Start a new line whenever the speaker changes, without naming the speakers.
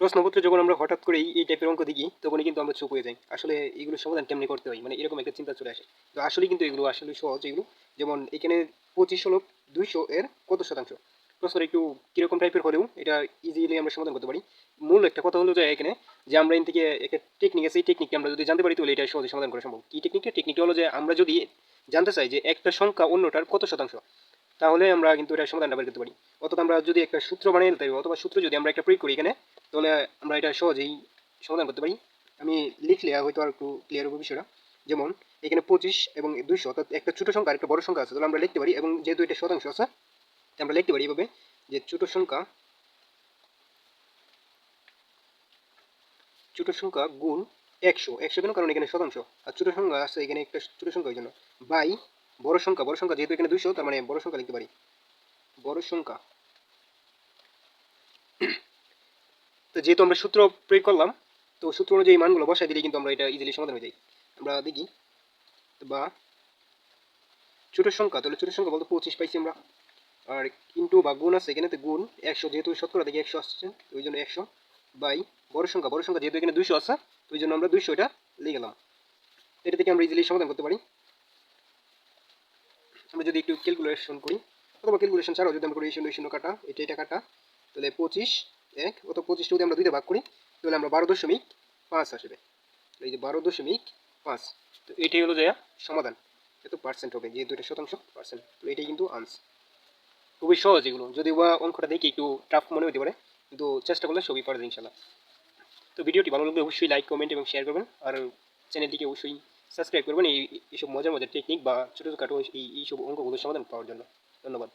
প্রশ্নপত্রে যখন আমরা হঠাৎ করে এই- টাইপের অঙ্ক দেখি, তখনই কিন্তু আমরা চুপ হয়ে যাই। আসলে এগুলো সমাধান কেমনি করতে হয় মানে এরকম একটা চিন্তা চলে আসে। তো আসলে কিন্তু এগুলো আসলে সহজ এগুলো। যেমন এখানে পঁচিশ হলো দুইশো এর কত শতাংশ? প্রশ্নটা একটু কীরকম টাইপের হলেও এটা ইজিলি আমরা সমাধান করতে পারি। মূল একটা কথা হলো যে এখানে যে আমরা এখান থেকে একটা টেকনিক আছে, এই টেকনিকটা আমরা যদি জানতে পারি, তাহলে এটা সহজে সমাধান করা সম্ভব। কী টেকনিকটা টেকনিকটা হলো যে আমরা যদি জানতে চাই যে একটা সংখ্যা অন্যটার কত শতাংশ? তাহলে আমরা কিন্তু এটা সমাধানটা বের করতে পারি। অর্থাৎ আমরা যদি একটা সূত্র বানিয়ে নিতে পারি, অথবা সূত্র যদি আমরা একটা প্রয়োগ করি এখানে, তাহলে আমরা এটা সহজেই সমাধান করতে পারি। আমি লিখলে হয়তো আর একটু ক্লিয়ার হবে বিষয়টা। যেমন, এখানে পঁচিশ এবং দুইশো, অর্থাৎ একটা ছোটো সংখ্যা একটা বড় সংখ্যা আছে, তাহলে আমরা লিখতে পারি এবং যেহেতু এটা শতাংশ আছে আমরা লিখতে পারি এভাবে যে ছোটো সংখ্যা ছোটো সংখ্যা গুণ একশো। একশো কেন? কারণ এখানে শতাংশ। আর ছোটো সংখ্যা আছে এখানে একটা ছোটো সংখ্যা ওই জন্য। বাই বড় সংখ্যা বড় সংখ্যা যেহেতু এখানে দুইশো, তার মানে বড় সংখ্যা লিখতে পারি। বড় সংখ্যা। তো যেহেতু আমরা সূত্র প্রয়োগ করলাম, তো সূত্র অনুযায়ী মানগুলো বসাই দিলে কিন্তু আমরা এটা ইজিলি সমাধান হয়ে যাই। আমরা দেখি, বা ছোট সংখ্যা, তাহলে ছোট সংখ্যা বলতে পঁচিশ পাইছি আমরা। আর ইন্টু বা গুণ আছে এখানে তো গুণ একশো, যেহেতু শতকরা দেখি একশো আসছে ওই জন্য একশো বাই বড় সংখ্যা। বড় সংখ্যা যেহেতু এখানে দুইশো আছে ওই জন্য আমরা দুইশো এটা লিখে গেলাম। এটা থেকে আমরা ইজিলি সমাধান করতে পারি। যদি একটু ক্যালকুলেশন করি, অথবা ক্যালকুলেশন ছাড়াও যদি আমরা করি শূন্য শূন্য কাটা, এটা এটা কাটা, তাহলে পঁচিশ, এক অত পঁচিশটা যদি আমরা দুইটা ভাগ করি, তাহলে আমরা বারো দশমিক পাঁচ আসবে। এই যে বারো দশমিক পাঁচ, তো এটাই হলো যে সমাধান। এত পার্সেন্ট হবে, যেহেতু এটা শতাংশ পার্সেন্ট তো এটাই কিন্তু আনস খুবই সহজ এগুলো। যদি বা অঙ্কটা দেখি, একটু টাফ মনে হতে পারে, কিন্তু চেষ্টা করলে সবই পারে ইনশাল্লাহ তো ভিডিওটি ভালো লাগলে অবশ্যই লাইক কমেন্ট এবং শেয়ার করবেন। আর চ্যানেলটিকে অবশ্যই সাবস্ক্রাইব করবেন এই এইসব মজার মজার টেকনিক বা ছোটো খাটো এই এইসব অঙ্কগুলোর সমাধান পাওয়ার জন্য। ধন্যবাদ।